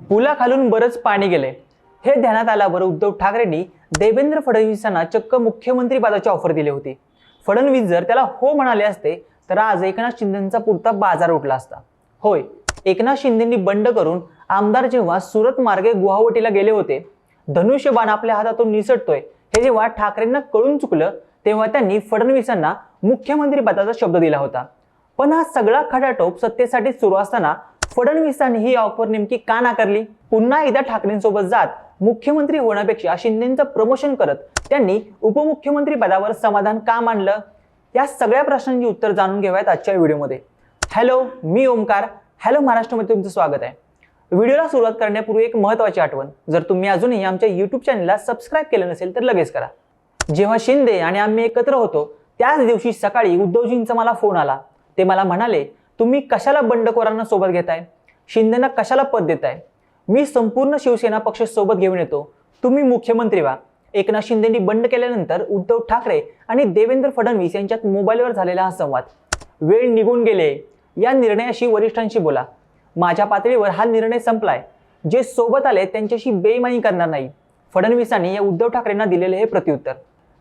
पुलाखालून बरंच पाणी गेले. हे ध्यानात आल्यावर उद्धव ठाकरेंनी देवेंद्र फडणवीसांना चक्क मुख्यमंत्री पदाची ऑफर दिली होती. फडणवीस जर त्याला हो म्हणाले असते तर आज एकनाथ शिंदेचा पुरता बाजार उठला असता. होय एकनाथ शिंदेंनी बंड करून आमदार जेव्हा सुरत मार्गे गुवाहाटीला गेले होते धनुष्यबाण आपल्या हातातून निसटतोय. हे जेव्हा ठाकरेंना कळून चुकलं तेव्हा त्यांनी फडणवीसांना मुख्यमंत्री पदाचा शब्द दिला होता. पण हा सगळा खटाटोप सत्तेसाठी सुरू असताना फडणवीसांनी ही ऑफर नेमकी का नाकारली? पुन्हा एकदा ठाकरेंसोबत जात मुख्यमंत्री होण्यापेक्षा शिंदेचं प्रमोशन करत त्यांनी उपमुख्यमंत्री पदावर समाधान का मानलं या सगळ्या प्रश्नांची उत्तर जाणून घेऊयात आजच्या व्हिडिओमध्ये. हॅलो मी ओमकार. हॅलो महाराष्ट्रामध्ये तुमचं स्वागत आहे. व्हिडिओला सुरुवात करण्यापूर्वी एक महत्त्वाची आठवण. जर तुम्ही अजूनही आमच्या यूट्यूब चॅनलला सबस्क्राईब केलं नसेल तर लगेच करा. जेव्हा शिंदे आणि आम्ही एकत्र होतो त्याच दिवशी सकाळी उद्धवजींचा मला फोन आला. ते मला म्हणाले तुम्ही कशाला बंडखोरांना सोबत घेताय? शिंदेना कशाला पद देताय? मी संपूर्ण शिवसेना पक्ष सोबत घेऊन येतो. तुम्ही मुख्यमंत्री व्हा. एकनाथ शिंदेंनी बंड केल्यानंतर उद्धव ठाकरे आणि देवेंद्र फडणवीस यांच्यात मोबाईलवर झालेला हा संवाद. वेळ निघून गेले. या निर्णयाशी वरिष्ठांशी बोला. माझ्या पातळीवर हा निर्णय संपलाय. जे सोबत आले त्यांच्याशी बेईमानी करणार नाही. फडणवीसांनी या उद्धव ठाकरेंना दिलेले हे प्रत्युत्तर.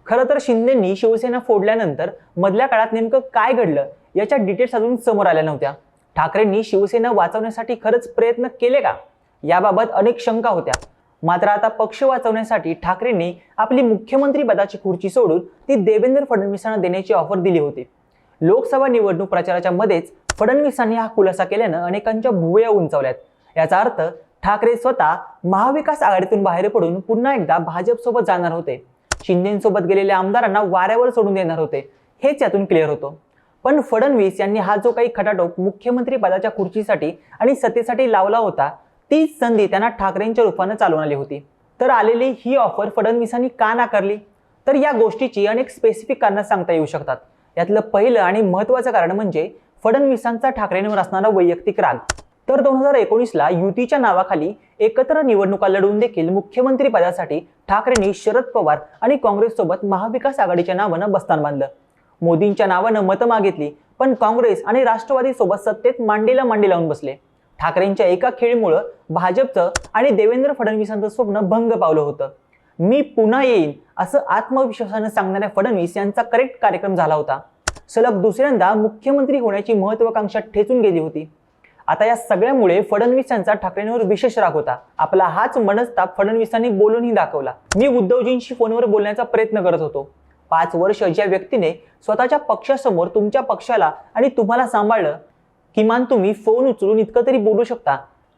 खरं तर शिंदेंनी शिवसेना फोडल्यानंतर मधल्या काळात नेमकं काय घडलं? याच्या डिटेल्स अजून समोर आल्या नव्हत्या. ठाकरेंनी शिवसेना वाचवण्यासाठी खरंच प्रयत्न केले का? याबाबत अनेक शंका होत्या. मात्र आता पक्ष वाचवण्यासाठी ठाकरेंनी आपली मुख्यमंत्री पदाची खुर्ची सोडून ती देवेंद्र फडणवीसांना देण्याची ऑफर दिली होती. लोकसभा निवडणूक प्रचाराच्या मध्येच फडणवीसांनी हा खुलासा केल्यानं अनेकांच्या भुवया उंचावल्यात. याचा अर्थ ठाकरे स्वतः महाविकास आघाडीतून बाहेर पडून पुन्हा एकदा भाजपसोबत जाणार होते. शिंदेसोबत गेलेल्या आमदारांना वाऱ्यावर सोडून देणार होते. हेच यातून क्लिअर होतं. पण फडणवीस यांनी हा जो काही खटाटोप मुख्यमंत्री पदाच्या खुर्चीसाठी आणि सत्तेसाठी लावला होता तीच संधी त्यांना ठाकरेंच्या रूपानं चालवून आली होती. तर आलेली ही ऑफर फडणवीसांनी का नाकारली? तर या गोष्टीची अनेक स्पेसिफिक कारणं सांगता येऊ शकतात. यातलं पहिलं आणि महत्त्वाचं कारण म्हणजे फडणवीसांचा ठाकरेंवर असणारा वैयक्तिक राग. तर दोन हजार एकोणीसला युतीच्या नावाखाली एकत्र निवडणुका लढवून देखील मुख्यमंत्री पदासाठी ठाकरेंनी शरद पवार आणि काँग्रेससोबत महाविकास आघाडीच्या नावानं बस्तान बांधलं. मोदींच्या नावानं मतं मागितली पण काँग्रेस आणि राष्ट्रवादी सोबत सत्तेत मांडीला मांडी लावून बसले. ठाकरेंच्या एका खेळीमुळं भाजपचं आणि देवेंद्र फडणवीसांचं स्वप्न भंग पावलं होतं. मी पुन्हा येईन असं आत्मविश्वासानं सांगणाऱ्या फडणवीस यांचा करेक्ट कार्यक्रम झाला होता. सलग दुसऱ्यांदा मुख्यमंत्री होण्याची महत्वाकांक्षा ठेचून गेली होती. आता या सगळ्यामुळे फडणवीस यांचा ठाकरेंवर विशेष राग होता. आपला हाच मनस्ताप फडणवीसांनी बोलूनही दाखवला. मी उद्धवजींशी फोनवर बोलण्याचा प्रयत्न करत होतो. पाच वर्ष ज्या व्यक्तीने स्वतःच्या पक्षासमोर तुमच्या पक्षाला आणि तुम्हाला सांभाळलं किमान तुम्ही फोन उचलून इतकं तरी बोलू शकता.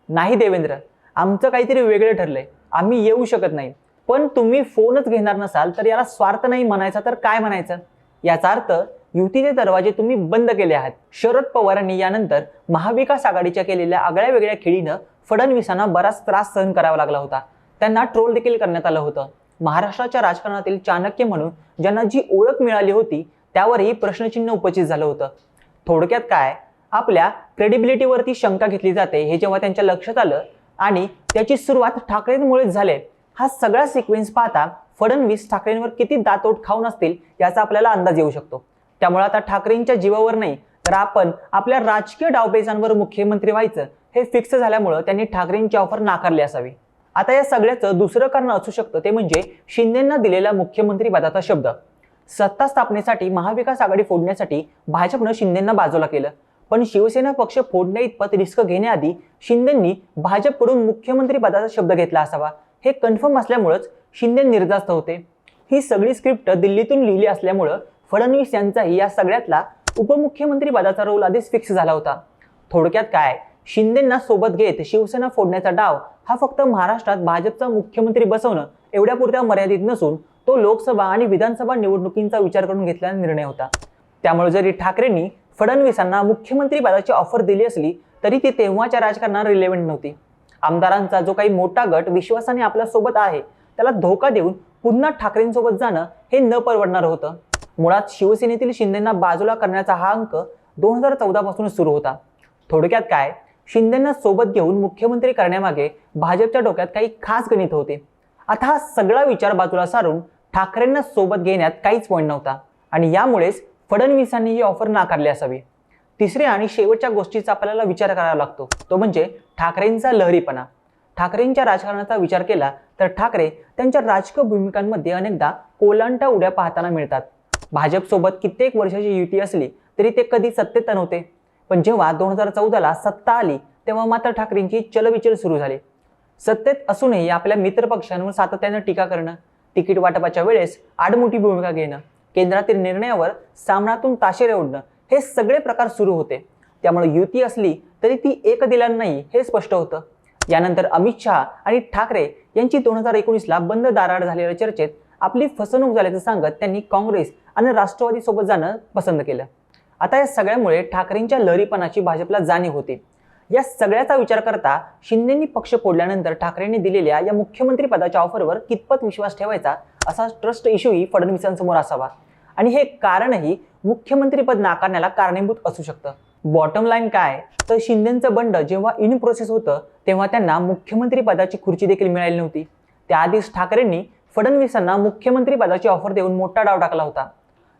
नाही देवेंद्र आमचं काहीतरी वेगळं ठरलंय. आम्ही येऊ शकत नाही. पण तुम्ही फोनच घेणार नसाल तर याला स्वार्थ नाही म्हणायचा तर काय म्हणायचं? याचा अर्थ युतीचे दरवाजे तुम्ही बंद केले आहेत. शरद पवारांनी यानंतर महाविकास आघाडीच्या केलेल्या आगळ्या वेगळ्या खेळीनं फडणवीसांना बराच त्रास सहन करावा लागला होता. त्यांना ट्रोल देखील करण्यात आलं होतं. महाराष्ट्राच्या राजकारणातील चाणक्य म्हणून ज्यांना जी ओळख मिळाली होती त्यावरही प्रश्नचिन्ह उपस्थित झालं होतं. थोडक्यात काय? आपल्या क्रेडिबिलिटीवरती शंका घेतली जाते हे जेव्हा त्यांच्या लक्षात आलं आणि त्याची सुरुवात ठाकरेंमुळेच झाले हा सगळा सिक्वेन्स पाहता फडणवीस ठाकरेंवर किती दातोट खाऊन असतील याचा आपल्याला अंदाज येऊ शकतो. त्यामुळे आता ठाकरेंच्या जीवावर नाही तर आपण आपल्या राजकीय डावपेचांवर मुख्यमंत्री व्हायचं हे फिक्स झाल्यामुळं त्यांनी ठाकरेंची ऑफर नाकारली असावी. आता या सगळ्याचं दुसरं कारण असू शकतं ते म्हणजे शिंदेंना दिलेला मुख्यमंत्री पदाचा शब्द. सत्ता स्थापनेसाठी महाविकास आघाडी फोडण्यासाठी भाजपनं शिंदेंना बाजूला केलं. पण शिवसेना पक्ष फोडण्या इतपत रिस्क घेण्याआधी शिंदेंनी भाजपकडून मुख्यमंत्री पदाचा शब्द घेतला असावा. हे कन्फर्म असल्यामुळंच शिंदे निर्धास्त होते. ही सगळी स्क्रिप्ट दिल्लीतून लिहिली असल्यामुळं फडणवीस यांचाही या सगळ्यातला उपमुख्यमंत्री पदाचा रोल आधीच फिक्स झाला होता. थोडक्यात काय? शिंदेंना सोबत घेत शिवसेना फोडण्याचा डाव हा फक्त महाराष्ट्रात भाजपचा मुख्यमंत्री बसवणं एवढ्यापुरत्या मर्यादित नसून तो लोकसभा आणि विधानसभा निवडणुकींचा विचार करून घेतलेला निर्णय होता. त्यामुळे जरी ठाकरेंनी फडणवीसांना मुख्यमंत्री पदाची ऑफर दिली असली तरी ती तेव्हाच्या राजकारणात रिलेव्हंट नव्हती. आमदारांचा जो काही मोठा गट विश्वासाने आपल्यासोबत आहे त्याला धोका देऊन पुन्हा ठाकरेंसोबत जाणं हे न परवडणार होतं. मुळात शिवसेनेतील शिंदेना बाजूला करण्याचा हा अंक दोन हजार चौदा पासून सुरू होता. थोडक्यात काय? शिंदेना सोबत घेऊन मुख्यमंत्री करण्यामागे भाजपच्या डोक्यात काही खास गणित होते. आता हा सगळा विचार बाजूला सारून ठाकरेंना सोबत घेण्यात काहीच पॉईंट नव्हता. आणि यामुळेच फडणवीसांनी ही ऑफर नाकारली असावी. तिसऱ्या आणि शेवटच्या गोष्टीचा आपल्याला विचार करावा लागतो. तो म्हणजे ठाकरेंचा लहरीपणा. ठाकरेंच्या राजकारणाचा विचार केला तर ठाकरे त्यांच्या राजकीय भूमिकांमध्ये अनेकदा कोलांटा उड्या पाहताना मिळतात. भाजपसोबत कित्येक वर्षाची युती असली तरी ते कधी सत्तेत नव्हते. पण जेव्हा दोन हजार चौदाला सत्ता आली तेव्हा मात्र ठाकरेंची चलविचल सुरू झाली. सत्तेत असूनही आपल्या मित्रपक्षांवर सातत्यानं टीका करणं तिकीट वाटपाच्या वेळेस आडमोठी भूमिका घेणं केंद्रातील निर्णयावर सामनातून ताशेरे ओढणं हे सगळे प्रकार सुरू होते. त्यामुळे युती असली तरी ती एक दिला नाही हे स्पष्ट होतं. यानंतर अमित शहा आणि ठाकरे यांची दोन हजार एकोणीसला बंद दाराड झालेल्या चर्चेत आपली फसवणूक झाल्याचं सांगत त्यांनी काँग्रेस आणि राष्ट्रवादी सोबत जाणं पसंत केलं. आता या सगळ्यामुळे ठाकरेंच्या लहरीपणाची भाजपला जाणीव होते. या सगळ्याचा विचार करता शिंदेंनी पक्ष फोडल्यानंतर ठाकरेंनी दिलेल्या या मुख्यमंत्री पदाच्या ऑफरवर कितपत विश्वास ठेवायचा असा ट्रस्ट इश्यूही फडणवीसांसमोर असावा. आणि हे कारणही मुख्यमंत्रीपद नाकारण्याला कारणीभूत असू शकतं. बॉटम लाईन काय? तर शिंदेचं बंड जेव्हा इन प्रोसेस होतं तेव्हा त्यांना मुख्यमंत्री पदाची खुर्ची देखील मिळाली नव्हती. त्याआधीच ठाकरेंनी फडणवीसांना मुख्यमंत्री पदाची ऑफर देऊन मोठा डाव टाकला होता.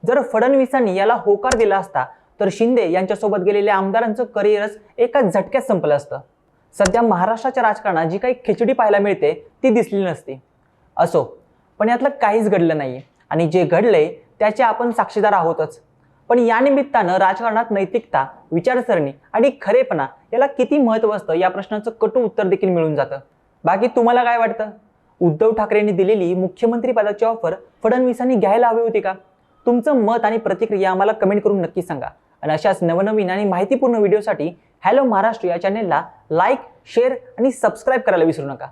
जर फडणवीसांनी याला होकार दिला असता तर शिंदे यांच्यासोबत गेलेल्या आमदारांचं करिअरच एका झटक्यात संपलं असतं. सध्या महाराष्ट्राच्या राजकारणात जी काही खिचडी पाहायला मिळते ती दिसली नसती. असो पण यातलं काहीच घडलं नाही आणि जे घडलंय त्याचे आपण साक्षीदार आहोतच. पण या निमित्तानं राजकारणात नैतिकता विचारसरणी आणि खरेपणा याला किती महत्त्व असतं या प्रश्नाचं कटू उत्तर देखील मिळून जातं. बाकी तुम्हाला काय वाटतं? उद्धव ठाकरेंनी दिलेली मुख्यमंत्री पदाची ऑफर फडणवीसांनी घ्यायला हवी होती का? तुमचं मत आणि प्रतिक्रिया आम्हाला कमेंट करून नक्की सांगा. आणि अशाच नवनवीन आणि माहितीपूर्ण व्हिडिओसाठी हॅलो महाराष्ट्र या चॅनेलला लाईक शेअर आणि सबस्क्राईब करायला विसरू नका.